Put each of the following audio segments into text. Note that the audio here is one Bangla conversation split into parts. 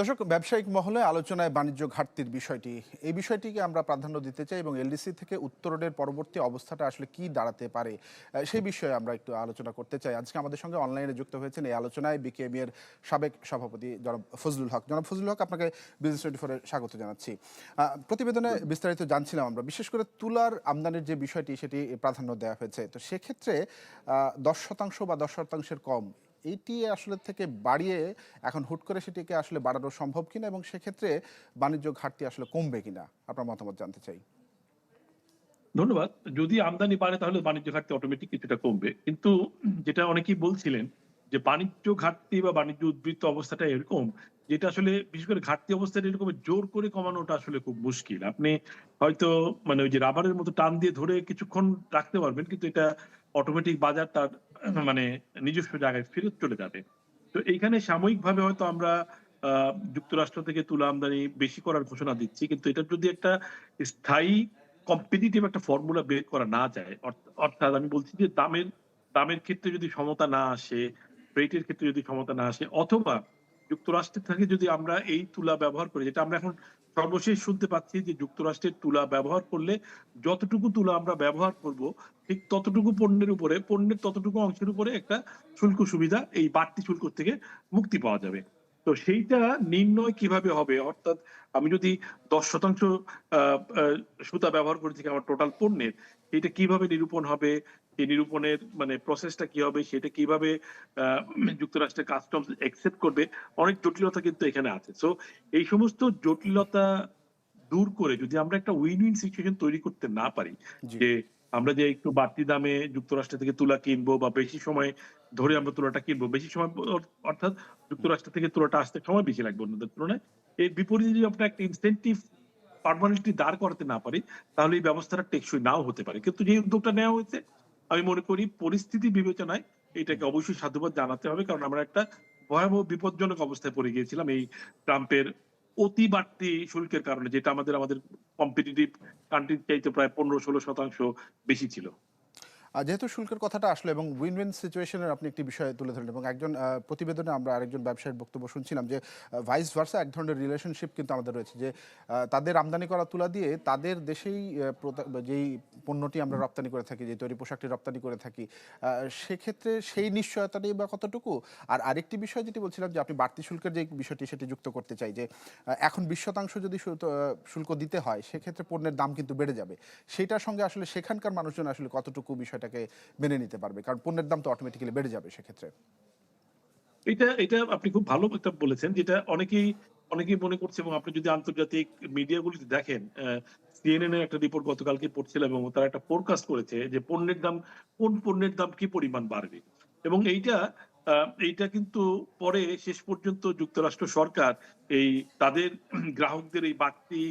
দর্শক ব্যবসায়িক মহলে আলোচনায় বাণিজ্য ঘাটতির বিষয়টি এই বিষয়টিকে আমরা প্রাধান্য দিতে চাই এবং এলডিসি থেকে উত্তরণের পরবর্তী অবস্থাটা আসলে কি দাঁড়াতে পারে সেই বিষয়ে আমরা একটু আলোচনা করতে চাই। আজকে আমাদের সঙ্গে অনলাইনে যুক্ত হয়েছেন এই আলোচনায় বিকেএমি এর সাবেক সভাপতি জনাব ফজলুল হক। জনাব ফজলুল হক আপনাকে বিজনেস টোয়েন্টি ফোরে স্বাগত জানাচ্ছি। প্রতিবেদনে বিস্তারিত জানছিলাম আমরা বিশেষ করে তুলার আমদানির যে বিষয়টি সেটি প্রাধান্য দেওয়া হয়েছে। তো সেক্ষেত্রে দশ শতাংশ বা দশ শতাংশের কম এইটি আসলে থেকে বাড়িয়ে এখন হুট করে সেটিকে আসলে বাড়ানো সম্ভব কিনা এবং সেক্ষেত্রে বাণিজ্য ঘাটতি আসলে কমবে কিনা? আপনার মতামত জানতে চাই। ধন্যবাদ। যদি আমদানি বাড়ে তাহলে বাণিজ্য ঘাটতি অটোমেটিক কিছুটা কমবে। কিন্তু যেটা অনেকেই বলছিলেন যে বাণিজ্য ঘাটতি বা বাণিজ্য উদ্বৃত্ত অবস্থাটা এরকম, যেটা আসলে বিশেষ করে ঘাটতি অবস্থাটা এরকম জোর করে কমানোটা আসলে খুব মুশকিল। আপনি হয়তো মানে ওই যে রাবারের মতো টান দিয়ে ধরে কিছুক্ষণ রাখতে পারবেন, কিন্তু এটা অটোমেটিক বাজার তার মানে নিজস্ব জায়গায় ফেরত চলে যাবে। তো এইখানে সাময়িকভাবে হয়তো আমরা যুক্তরাষ্ট্র থেকে তুলা আমদানি বেশি করার ঘোষণা দিচ্ছি, কিন্তু এটা যদি একটা স্থায়ী কম্পিটিটিভ একটা ফর্মুলা বের করা না যায় অর্থাৎ আমি বলছি যে দামের দামের ক্ষেত্রে যদি সমতা না আসে রেটের ক্ষেত্রে যদি সমতা না আসে, অথবা যুক্তরাষ্ট্রের থেকে যদি আমরা এই তুলা ব্যবহার করি, যেটা আমরা এখন সর্বশেষ শুনতে পাচ্ছি যে যুক্তরাষ্ট্রের তুলা ব্যবহার করলে যতটুকু তুলা আমরা ব্যবহার করব, ঠিক ততটুকু পণ্যের উপরে, পণ্যের ততটুকু অংশের উপরে একটা শুল্ক সুবিধা এই বাড়তি শুল্ক থেকে মুক্তি পাওয়া যাবে। তো সেইটা নির্ণয় কীভাবে হবে? অর্থাৎ আমি যদি দশ শতাংশ সুতা ব্যবহার করে থাকি আমার টোটাল পণ্যের এটা কীভাবে নিরূপণ হবে? এই নিরূপণের মানে প্রসেসটা কি হবে সেটা কীভাবে যুক্তরাষ্ট্রের কাস্টমস একসেপ্ট করবে অনেক জটিলতা কিন্তু এখানে আছে। সো এই সমস্ত জটিলতা দূর করে যদি আমরা একটা উইন উইন সিচুয়েশন তৈরি করতে না পারি যে আমরা যে একটু বাড়তি দামে যুক্তরাষ্ট্র থেকে তুলা কিনবো বা বেশি সময় ধরে আমরা তুলাটা কিনবো বেশি সময় অর্থাৎ যুক্তরাষ্ট্র থেকে তুলাটা আসতে সময় বেশি লাগবে অন্যদের তুলনায় এর বিপরীতে যদি আমরা একটা ইনসেন্টিভ পারমানেন্টলি দাঁড় করাতে না পারি তাহলে এই ব্যবস্থাটা টেকসই নাও হতে পারে। কিন্তু যে উদ্যোগটা নেওয়া হয়েছে আমি মনে করি পরিস্থিতি বিবেচনায় এটাকে অবশ্যই সাধুবাদ জানাতে হবে, কারণ আমরা একটা ভয়াবহ বিপজ্জনক অবস্থায় পড়ে গিয়েছিলাম এই ট্রাম্পের অতি বাড়তি শুল্কের কারণে, যেটা আমাদের আমাদের কম্পিটিটিভ কান্ট্রির চাইতে প্রায় পনেরো ষোলো শতাংশ বেশি ছিল। যেহেতু শুল্কের কথাটা আসলো এবং উইন উইন সিচুয়েশনের আপনি একটি বিষয় তুলে ধরলেন এবং একজন প্রতিবেদনে আমরা আরেকজন ব্যবসায়ীর বক্তব্য শুনছিলাম যে ভাইস ভার্সা এক ধরনের রিলেশনশিপ কিন্তু আমাদের রয়েছে যে তাদের আমদানি করা তুলা দিয়ে তাদের দেশেই যেই পণ্যটি আমরা রপ্তানি করে থাকি, যে তৈরি পোশাকটি রপ্তানি করে থাকি সেক্ষেত্রে সেই নিশ্চয়তাটাই বা কতটুকু? আর আরেকটি বিষয় যেটি বলছিলাম যে, আপনি বাড়তি শুল্কের যে বিষয়টি সেটি যুক্ত করতে চাই যে এখন বিশ শতাংশ যদি শুল্ক- দিতে হয়, সেক্ষেত্রে পণ্যের দাম কিন্তু বেড়ে যাবে। সেটার সঙ্গে আসলে সেখানকার মানুষজন আসলে কতটুকু বিষয়টাকে মেনে নিতে পারবে। কারণ পণ্যের দাম তো অটোমেটিক্যালি বেড়ে যাবে সেক্ষেত্রে। এটা এটা আপনি খুব ভালো একটা বলেছেন, যেটা অনেকেই অনেকেই মনে করছে এবং আপনি যদি আন্তর্জাতিক মিডিয়াগুলিতে দেখেন সিএনএন এর একটা রিপোর্ট গতকালকে পড়ছিলাম এবং তারা একটা ফোরকাস্ট করেছে যে পণ্যের দাম, কোন পণ্যের দাম কি পরিমাণ বাড়বে। এবং এইটা এইটা কিন্তু পরে শেষ পর্যন্ত যুক্তরাষ্ট্র সরকার এই তাদের গ্রাহকদের এই বাড়তি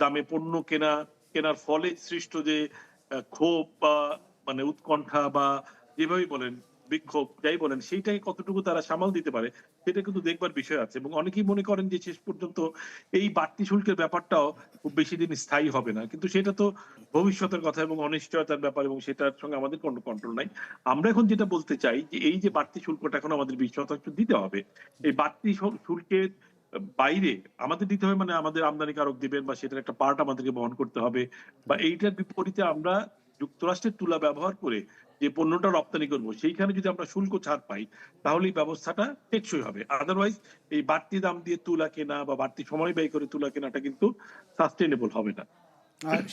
দামে পণ্য কেনা, কেনার ফলে সৃষ্ট যে ক্ষোভ বা মানে উৎকণ্ঠা বা যেভাবেই বলেন, বিক্ষোভ, যাই বলেন, সেইটাকে কতটুকু তারা সামাল দিতে পারে, সেটা কিন্তু দেখবার বিষয় আছে। এবং অনেকেই মনে করেন যে শেষ পর্যন্ত এই বাড়তি শুল্কের ব্যাপারটাও খুব বেশি দিন স্থায়ী হবে না। কিন্তু সেটা তো ভবিষ্যতের কথা এবং অনিশ্চয়তার ব্যাপার এবং সেটার সঙ্গে আমাদের কোনো কন্ট্রোল নাই। আমরা এখন যেটা বলতে চাই যে এই যে বাড়তি শুল্কটা এখন আমাদের বিশ শতাংশ দিতে হবে, এই বাড়তি শুল্কের বাইরে আমাদের দিতে হবে মানে আমাদের আমদানিকারক দিবেন বা সেটার একটা পার্ট আমাদেরকে বহন করতে হবে বা এইটার বিপরীতে আমরা যুক্তরাষ্ট্রের তুলা ব্যবহার করে যে পণ্যটা রপ্তানি করব, সেইখানে যদি আমরা শুল্ক ছাড় পাই, তাহলে এই ব্যবস্থাটা টেকসই হবে। আদারওয়াইজ এই বাড়তি দাম দিয়ে তুলা কেনা বা বাড়তি সময় ব্যয় করে তুলা কেনাটা কিন্তু সাস্টেনেবল হবে না।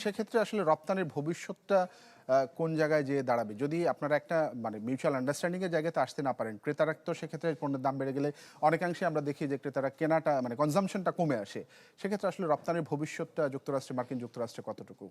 সেক্ষেত্রে আসলে রপ্তানির ভবিষ্যৎটা কোন জায়গায় যেয়ে দাঁড়াবে? যদি আপনারা একটা মানে মিউচুয়াল আন্ডারস্ট্যান্ডিং এর জায়গাতে আসতে না পারেন, ক্রেতারা তো সেক্ষেত্রে পণ্যের দাম বেড়ে গেলে অনেকাংশে আমরা দেখি যে ক্রেতারা কেনাটা মানে কনজামশনটা কমে আসে। সেক্ষেত্রে আসলে রপ্তানির ভবিষ্যৎটা যুক্তরাষ্ট্রে, মার্কিন যুক্তরাষ্ট্রে কতটুকু?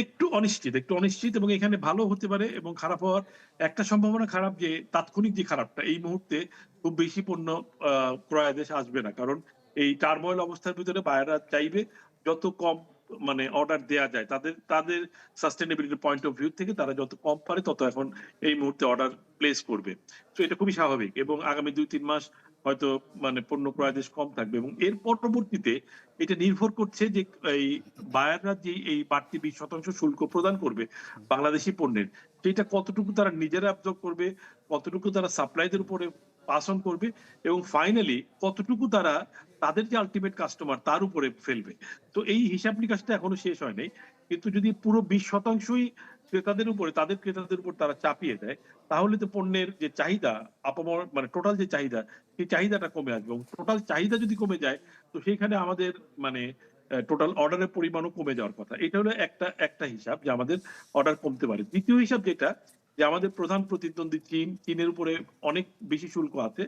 একটু অনিশ্চিত একটু অনিশ্চিত এবং এখানে ভালো হতে পারে এবং খারাপ হওয়ার একটা সম্ভাবনা খারাপ যে তাৎক্ষণিক যে খারাপটা এই মুহূর্তে খুব বেশি পণ্য আহ, ক্রয় আদেশ আসবে না। কারণ এই টার্মোয়েল অবস্থার ভিতরে বায়াররা চাইবে যত কম মানে অর্ডার দেয়া যায় তাদের তাদের সাস্টেনেবিলিটি পয়েন্ট অফ ভিউ থেকে তারা যত কম পারে তত এখন এই মুহূর্তে অর্ডার প্লেস করবে। তো এটা খুবই স্বাভাবিক এবং আগামী দুই তিন মাস হয়তো মানে পণ্য ক্রয় আদেশ কম থাকবে এবং এর পরবর্তীতে এটা নির্ভর করছে যে এই বায়াররা যে এই বাড়তি বিশ শতাংশ শুল্ক প্রদান করবে বাংলাদেশি পণ্যের, সেটা কতটুকু তারা নিজেরা অ্যাবজর্ব করবে, কতটুকু তারা সাপ্লাইদের উপরে পাস অন করবে এবং ফাইনালি কতটুকু তারা তাদের যে আলটিমেট কাস্টমার তার উপরে ফেলবে। তো এই হিসাব নিকাশটা এখনও শেষ হয় নাই, কিন্তু যদি পুরো বিশ শতাংশই ক্রেতাদের উপরে, তাদের ক্রেতাদের উপর তারা চাপিয়ে দেয়, তাহলে তো পণ্যের যে চাহিদা, আপামর মানে টোটাল যে চাহিদা সেই চাহিদাটা কমে আসবে এবং টোটাল চাহিদা যদি কমে যায়, তো সেইখানে আমাদের মানে টোটাল অর্ডারের পরিমাণও কমে যাওয়ার কথা। এটা হলো একটা একটা হিসাব যে আমাদের অর্ডার কমতে পারে। দ্বিতীয় হিসাব যেটা, যে আমাদের প্রধান প্রতিদ্বন্দ্বী চীন, চীনের উপরে অনেক বেশি শুল্ক আছে।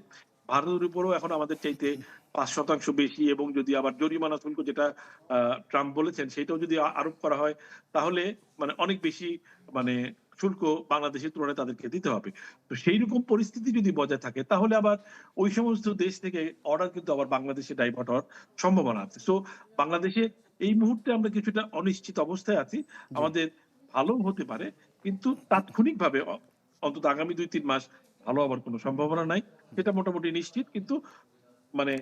ভারতের উপরেও এখন আমাদের চাইতে পাঁচ শতাংশ বেশি এবং যদি আবার জরিমানা শুল্ক যেটা ট্রাম্প বলেছেন, সেটাও যদি আরোপ করা হয়, তাহলে মানে অনেক বেশি মানে শুল্ক বাংলাদেশের তুলনায় তাদেরকে দিতে হবে। তো সেই রকম পরিস্থিতি যদি বজায় থাকে তাহলে আবার ওই সমস্ত দেশ থেকে অর্ডার কিন্তু আবার বাংলাদেশে ডাইভার্ট হওয়ার সম্ভাবনা আছে। তো বাংলাদেশে এই মুহূর্তে আমরা কিছুটা অনিশ্চিত অবস্থায় আছি। আমাদের ভালো হতে পারে কিন্তু তাৎক্ষণিকভাবে অন্তত আগামী দুই তিন মাস ভালো হওয়ার কোনো সম্ভাবনা নাই। সেটা মোটামুটি নিশ্চিত কিন্তু মানে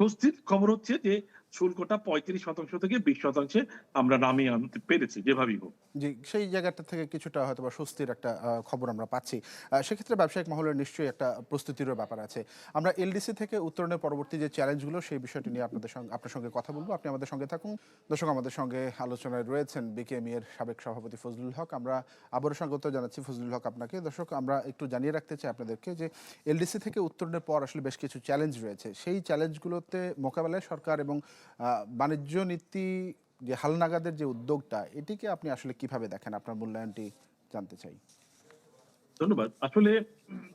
স্বস্তির খবর হচ্ছে যে শুল্কটা পঁয়ত্রিশ শতাংশ থেকে বিশ শতাংশে আমরা নামিয়ে আনতে পেরেছি, যেভাবেই হোক। জি, সেই জায়গাটা থেকে কিছুটা হয়তো বা স্বস্তির একটা খবর আমরা পাচ্ছি। সেক্ষেত্রে ব্যবসায়িক মহলের নিশ্চয়ই একটা প্রস্তুতিরও ব্যাপার আছে। আমরা এলডিসি থেকে উত্তরণের পরবর্তী যে চ্যালেঞ্জগুলো, সেই বিষয়টি নিয়ে আপনাদের সঙ্গে, আপনার সঙ্গে কথা বলব। আপনি আমাদের সঙ্গে থাকুন। দর্শক আমাদের সঙ্গে আলোচনায় রয়েছেন বিকেএমই এর সাবেক সভাপতি ফজলুল হক। আমরা আবারও স্বাগত জানাচ্ছি ফজলুল হক আপনাকে। দর্শক, আমরা একটু জানিয়ে রাখতে চাই আপনাদেরকে যে এলডিসি থেকে উত্তরণের পর আসলে বেশ কিছু চ্যালেঞ্জ রয়েছে। সেই চ্যালেঞ্জগুলোতে মোকাবেলায় সরকার এবং বাণিজ্য নীতি যে হালনাগাদের যে উদ্যোগটা, এটিকে আপনি আসলে কীভাবে দেখেন? আপনার মূল্যায়নটি জানতে চাই। ধন্যবাদ। আসলে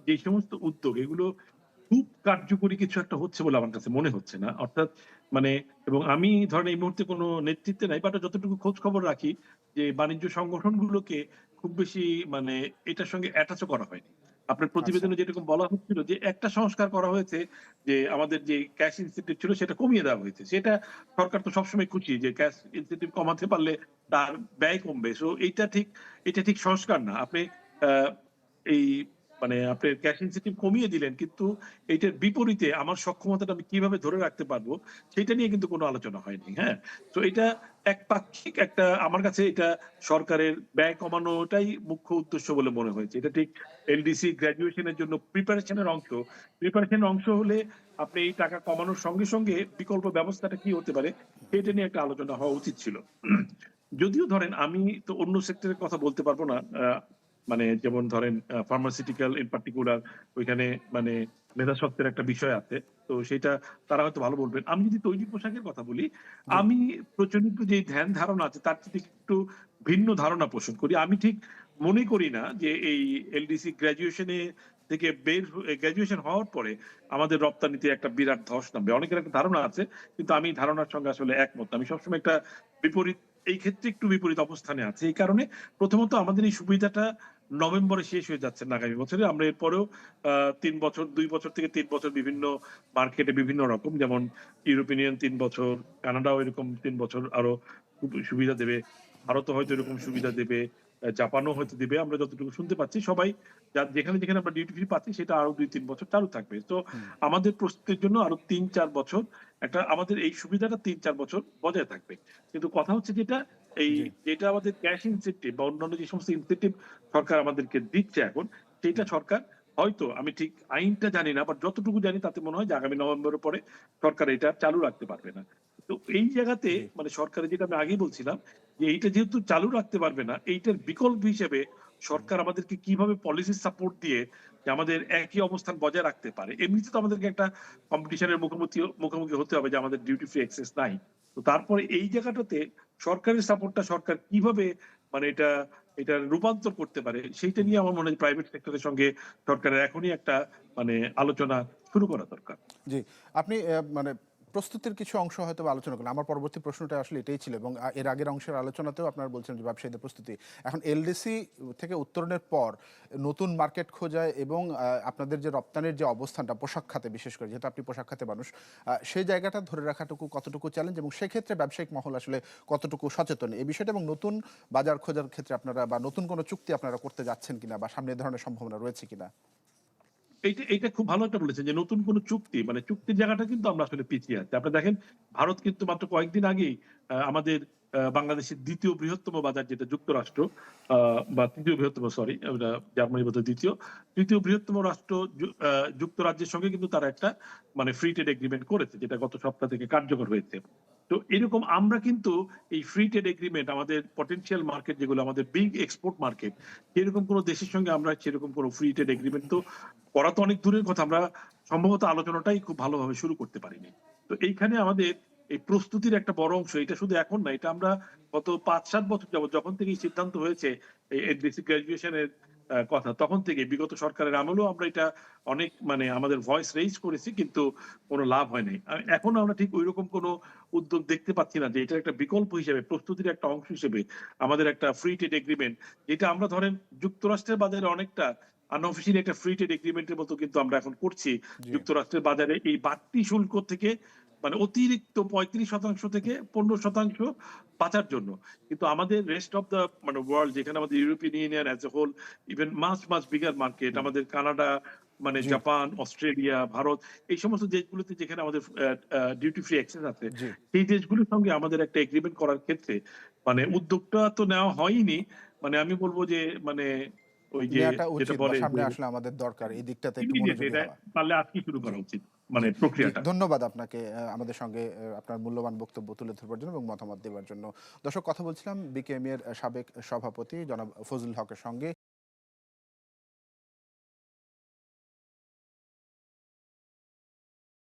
যে সমস্ত উদ্যোগ, এগুলো খুব কার্যকরী কিছু একটা হচ্ছে বলে আমার কাছে মনে হচ্ছে না। অর্থাৎ মানে এবং আমি ধরেন এই মুহূর্তে কোনো নেতৃত্বে নাই বাট যতটুকু খোঁজ খবর রাখি যে বাণিজ্য সংগঠনগুলোকে খুব বেশি মানে এটার সঙ্গে অ্যাটাচও করা হয়নি। আপনার প্রতিবেদনে যেরকম বলা হচ্ছিল যে একটা সংস্কার করা হয়েছে যে আমাদের যে ক্যাশ ইনসেন্টিভ ছিল সেটা কমিয়ে দেওয়া হয়েছে। সেটা সরকার তো সবসময় খুশি যে ক্যাশ ইনসেন্টিভ কমাতে পারলে তার ব্যয় কমবে। সো এটা ঠিক এটা ঠিক সংস্কার না। আপনি আহ, এই মানে আপনি ক্যাশ ইনসেন্টিভ কমিয়ে দিলেন, কিন্তু এইটার বিপরীতে আমার সক্ষমতাটা আমি কীভাবে ধরে রাখতে পারব, সেটা নিয়ে কিন্তু কোনো আলোচনা হয়নি হ্যাঁ? তো এটা একপাক্ষিক একটা, আমার কাছে এটা সরকারের ব্যয় কমানোটাই মুখ্য উদ্দেশ্য বলে মনে হয়েছে। এটা ঠিক এলডিসি গ্রাজুয়েশনের জন্য প্রিপারেশনের অংশ। প্রিপারেশনের অংশ হলে আপনি এই টাকা কমানোর সঙ্গে সঙ্গে বিকল্প ব্যবস্থাটা কি হতে পারে, সেটা নিয়ে একটা আলোচনা হওয়া উচিত ছিল। যদিও ধরেন আমি তো অন্য সেক্টরের কথা বলতে পারব না মানে যেমন ধরেন ফার্মাসিউটিক্যাল ইন পার্টিকুলার ওইখানে মানে মেধাস্বত্বের একটা বিষয় আছে। তো সেটা তারা হয়তো ভালো বলবেন। আমি যদি তৈরি পোশাকের কথা বলি আমি প্রচলিত যে ধ্যান ধারণা আছে তার থেকে একটু ভিন্ন ধারণা পোষণ করি। আমি ঠিক মনে করি না যে এই এলডিসি গ্রাজুয়েশনে থেকে বের গ্রাজুয়েশন হওয়ার পরে আমাদের রপ্তানিতে একটা বিরাট ধস নামবে। অনেকের একটা ধারণা আছে কিন্তু আমি ধারণার সঙ্গে আসলে একমত আমি সবসময় একটা বিপরীত এই ক্ষেত্রে একটু বিপরীত অবস্থানে আছে। এই কারণে প্রথমত আমাদের এই সুবিধাটা নভেম্বরে শেষ হয়ে যাচ্ছে না আগামী বছরে। আমরা এরপরেও তিন বছর দুই বছর থেকে তিন বছর বিভিন্ন মার্কেটে বিভিন্ন রকম যেমন ইউরোপিয়ান ইউনিয়ন তিন বছর কানাডাও এরকম তিন বছর আরও সুবিধা দেবে ভারতও হয়তো এরকম সুবিধা দেবে জাপানও হয়তো দেবে। আমরা যতটুকু শুনতে পাচ্ছি সবাই যেখানে যেখানে আমরা ডিউটি ফ্রি পাচ্ছি সেটা আরও দুই তিন বছর চালু থাকবে। তো আমাদের প্রস্তুতির জন্য আরও তিন চার বছর একটা আমাদের এই সুবিধাটা তিন চার বছর বজায় থাকবে। কিন্তু কথা হচ্ছে যেটা এই যেটা আমাদের ক্যাশ ইনসেন্টিভ বা অন্যান্য যে সমস্ত ইনসেন্টিভ সরকার আমাদেরকে দিচ্ছে এখন সেটা সরকার হয়তো আমি ঠিক আইনটা জানি না বাট যতটুকু জানি তাতে মনে হয় যে আগামী নভেম্বরের পরে সরকার এটা চালু রাখতে পারবে না। তো এই জায়গাতে মানে সরকারের যেটা আমি আগেই বলছিলাম যে এইটা যেহেতু চালু রাখতে পারবে না এইটার বিকল্প হিসেবে সরকার আমাদেরকে কীভাবে পলিসি সাপোর্ট দিয়ে যে আমাদের একই অবস্থান বজায় রাখতে পারে এমনিতে তো আমাদেরকে একটা কম্পিটিশনের মুখোমুখি মুখোমুখি হতে হবে যে আমাদের ডিউটি ফ্রি অ্যাক্সেস নাই। তো তারপরে এই জায়গাটাতে সরকারের সাপোর্টটা সরকার কীভাবে মানে এটা এটা রূপান্তর করতে পারে, সেইটা নিয়ে আমার মনে হয় প্রাইভেট সেক্টরের সঙ্গে সরকারের এখনই একটা মানে আলোচনা শুরু করা দরকার। জি, আপনি মানে প্রস্তুতির কিছু অংশ হয়তো আলোচনা করলেন আমার পরবর্তী প্রশ্নটা আসলে এটাই ছিল এবং এর আগের অংশের আলোচনাতেও আপনারা বলছেন যে ব্যবসায়ীদের প্রস্তুতি। এখন এলডিসি থেকে উত্তরণের পর নতুন মার্কেট খোঁজায় এবং আপনাদের যে রপ্তানির যে অবস্থানটা পোশাক খাতে বিশেষ করে, যেহেতু আপনি পোশাক খাতে মানুষ সেই জায়গাটা ধরে রাখাটুকু কতটুকু চ্যালেঞ্জ এবং সেক্ষেত্রে ব্যবসায়িক মহল আসলে কতটুকু সচেতন? এই বিষয়টা এবং নতুন বাজার খোঁজার ক্ষেত্রে আপনারা বা নতুন কোনো চুক্তি আপনারা করতে যাচ্ছেন কিনা বা সামনে ধরনের সম্ভাবনা রয়েছে কিনা? এইটা এইটা খুব ভালো একটা বলেছেন যে নতুন কোন চুক্তি মানে চুক্তির জায়গাটা কিন্তু আমরা আসলে পিছিয়ে আছি। আপনি দেখেন, ভারত কিন্তু মাত্র কয়েকদিন আগেই আমাদের বাংলাদেশের দ্বিতীয় বৃহত্তম বাজার যেটা যুক্তরাষ্ট্র বা তৃতীয় বৃহত্তম সরি জার্মানি বোধ দ্বিতীয়, তৃতীয় বৃহত্তম রাষ্ট্র যুক্তরাজ্যের সঙ্গে কিন্তু তারা একটা মানে ফ্রি ট্রেড এগ্রিমেন্ট করেছে, যেটা গত সপ্তাহ থেকে কার্যকর হয়েছে। তো এরকম আমরা কিন্তু এই ফ্রি ট্রেড এগ্রিমেন্ট আমাদের পটেনশিয়াল মার্কেট যেগুলো, আমাদের বিগ এক্সপোর্ট মার্কেট এরকম কোন দেশের সঙ্গে আমরা সেরকম কোন ফ্রি ট্রেড এগ্রিমেন্ট তো করা তো অনেক দূরের কথা, আমরা সম্ভবত আলোচনাটাই খুব ভালোভাবে শুরু করতে পারিনি। তো এইখানে আমাদের এই প্রস্তুতির একটা বড় অংশ, এটা শুধু এখন না, এটা আমরা গত পাঁচ সাত বছর যাবত যখন থেকে সিদ্ধান্ত হয়েছে, এই গ্রাজুয়েশনের কথা। তখন থেকে বিগত সরকারের আমলেও আমরা এটা অনেক মানে আমাদের ভয়েস রেইজ করেছি কিন্তু কোনো লাভ হয় নাই এখনও আমরা ঠিক ওইরকম কোনো উদ্যোগ দেখতে পাচ্ছি না যে এটা একটা বিকল্প হিসেবে প্রস্তুতির একটা অংশ হিসেবে আমাদের একটা ফ্রি ট্রেড এগ্রিমেন্ট যেটা আমরা ধরেন যুক্তরাষ্ট্রের বাজারে অনেকটা আনঅফিসিয়ালি একটা ফ্রি ট্রেড এগ্রিমেন্টের মতো কিন্তু আমরা এখন করছি। যুক্তরাষ্ট্রের বাজারে এই বাড়তি শুল্ক থেকে মানে অতিরিক্ত পঁয়ত্রিশ শতাংশ থেকে পনেরো শতাংশ বাঁচার জন্য। কিন্তু আমাদের রেস্ট অফ দ্য মানে ওয়ার্ল্ড যেখানে আমাদের European union as a whole even much much bigger market আমাদের কানাডা মানে জাপান অস্ট্রেলিয়া ভারত এই সমস্ত দেশগুলোতে যেখানে আমাদের ডিউটি ফ্রি অ্যাক্সেস আছে সেই দেশগুলোর সঙ্গে আমাদের একটা এগ্রিমেন্ট করার ক্ষেত্রে মানে উদ্যোগটা তো নেওয়া হয়নি মানে আমি বলব যে মানে ওই যে যেটা বলে সামনে আসলে আমাদের দরকার এই দিকটাতে একটু পারলে আজকে শুরু করা উচিত। মানে প্রক্রিয়াটা। ধন্যবাদ আপনাকে আমাদের সঙ্গে আপনার মূল্যবান বক্তব্য তুলে ধরবার জন্য এবং মতামত দেওয়ার জন্য। দর্শক, কথা বলছিলাম বিকেএম এর সাবেক সভাপতি জনাব ফজলুল হকের সঙ্গে।